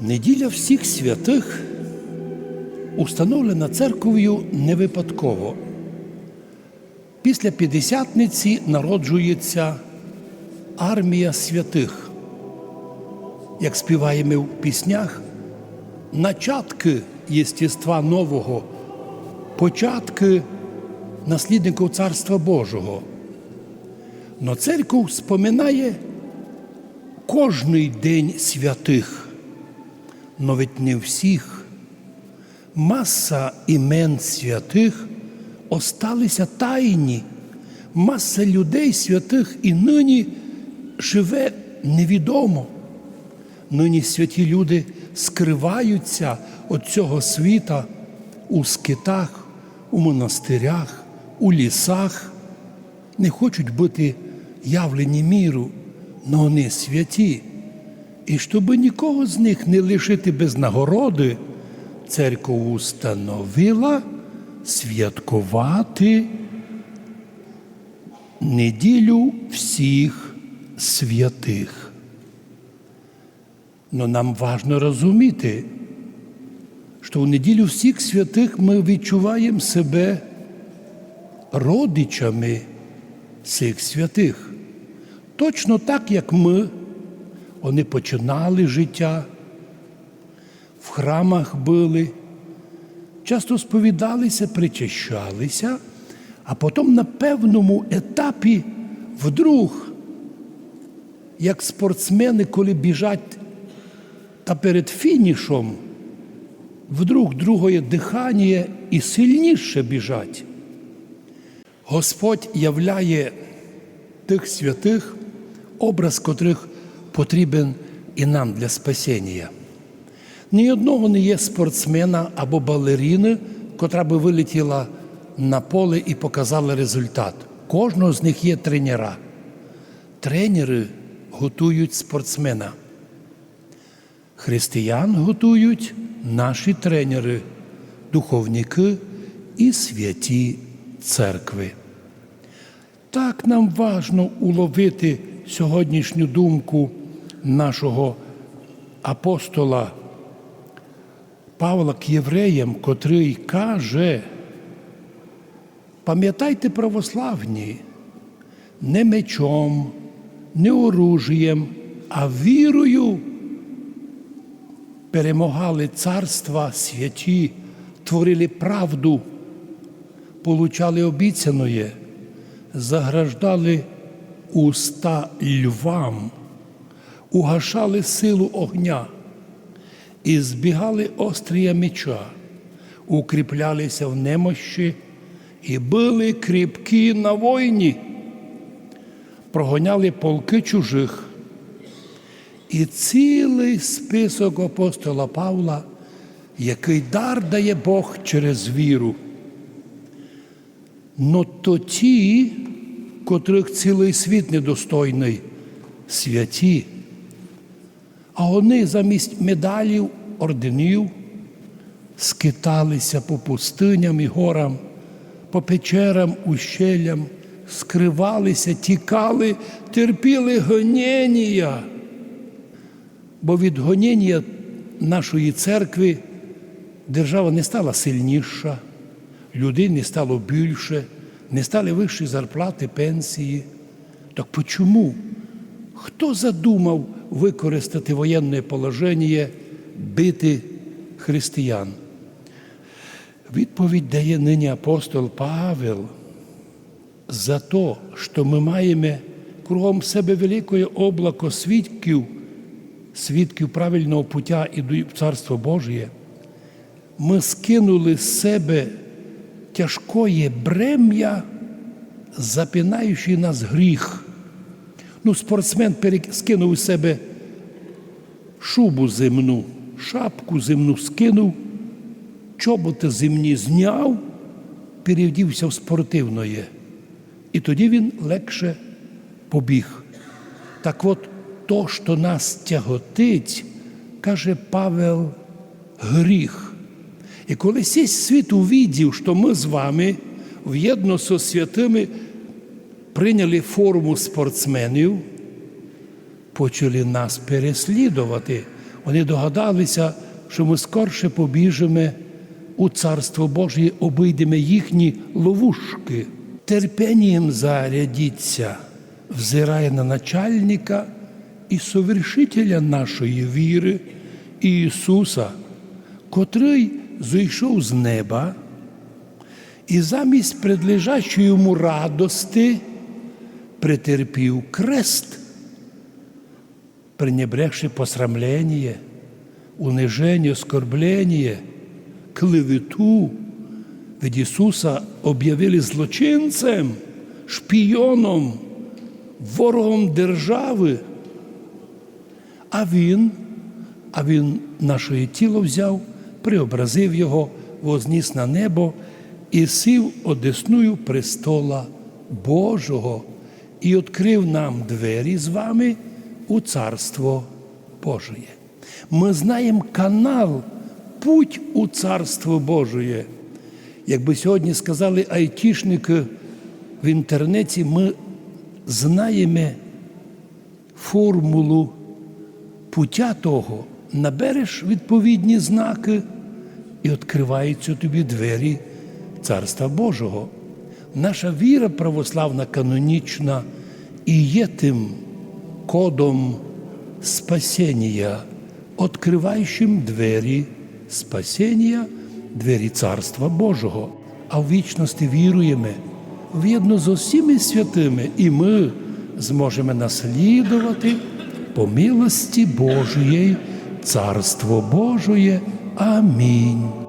Неділя всіх святих установлена церков'ю не випадково. Після П'ятдесятниці народжується армія святих. Як співаємо в піснях, начатки єстєства нового, початки наслідників Царства Божого. Но церква споминає кожний день святих но не всіх. Маса імен святих осталися тайні. Маса людей святих і нині живе невідомо. Нині святі люди скриваються від цього світа у скитах, у монастирях, у лісах, не хочуть бути явлені міру, але вони святі. І щоб нікого з них не лишити без нагороди, церква установила святкувати неділю всіх святих. Но нам важно розуміти, що в неділю всіх святих ми відчуваємо себе родичами цих святих. Точно так, як ми. Вони починали життя, в храмах були, часто сповідалися, причащалися, а потім на певному етапі вдруг, як спортсмени, коли біжать та перед фінішом, вдруг другое дихання і сильніше біжать. Господь являє тих святих, образ котрих потрібен і нам для спасіння. Ні одного не є спортсмена або балерини, котра би вилетіла на поле і показала результат. Кожного з них є тренера. Тренери готують спортсмена. Християн готують наші тренери, духовники і святі церкви. Так нам важно уловити сьогоднішню думку нашого апостола Павла к євреям, котрий каже, пам'ятайте православні, не мечом, не оружієм, а вірою перемагали царства святі, творили правду, получали обіцяноє, заграждали уста львам, угашали силу огня і збігали острія меча, укріплялися в немощі і були кріпкі на войні, прогоняли полки чужих. І цілий список апостола Павла, який дар дає Бог через віру. Но то ті, котрих цілий світ недостойний, святі. А вони замість медалів, орденів скиталися по пустиням і горам, по печерам, ущелям, скривалися, тікали, терпіли гоніння. Бо від гоніння нашої церкви держава не стала сильніша, людей не стало більше не стали вищі зарплати, пенсії. Так почому? Хто задумав використати воєнне положення, бити християн? Відповідь дає нині апостол Павел за те, що ми маємо кругом себе велике облако свідків, свідків правильного пуття і до Царства Божє. Ми скинули з себе тяжкое брем'я, запинаючи нас гріх. Ну, спортсмен скинув у себе шубу земну, шапку земну скинув, чоботи земні зняв, перевдівся в спортивної. І тоді він легше побіг. Так от то, що нас тяготить, каже Павел, гріх. І коли сей світ увидів, що ми з вами в'єдно зі святими прийняли форму спортсменів, почали нас переслідувати. Вони догадалися, що ми скорше побіжимо у Царство Божє, обійдемо їхні ловушки. Терпінням зарядіться, взирає на начальника і совершителя нашої віри Ісуса, котрий зійшов з неба і замість предлежащої йому радости претерпів крест, пренебрегши посрамлення, униження, оскорблення, клевету. Від Ісуса об'явили злочинцем, шпійоном, ворогом держави. А Він, а Він наше тіло взяв, преобразив його, возніс на небо і сів одесную престола Божого і відкрив нам двері з вами у Царство Божие. Ми знаємо канал, путь у Царство Божие. Якби сьогодні сказали айтішники в інтернеті, ми знаємо формулу пуття того, набереш відповідні знаки і відкриваються тобі двері Царства Божого. Наша віра православна канонічна і є тим кодом спасіння, відкриваючим двері спасіння, двері Царства Божого. А в вічності віруємо в'єдно з усіми святими, і ми зможемо наслідувати по милості Божої Царство Божої. Амінь.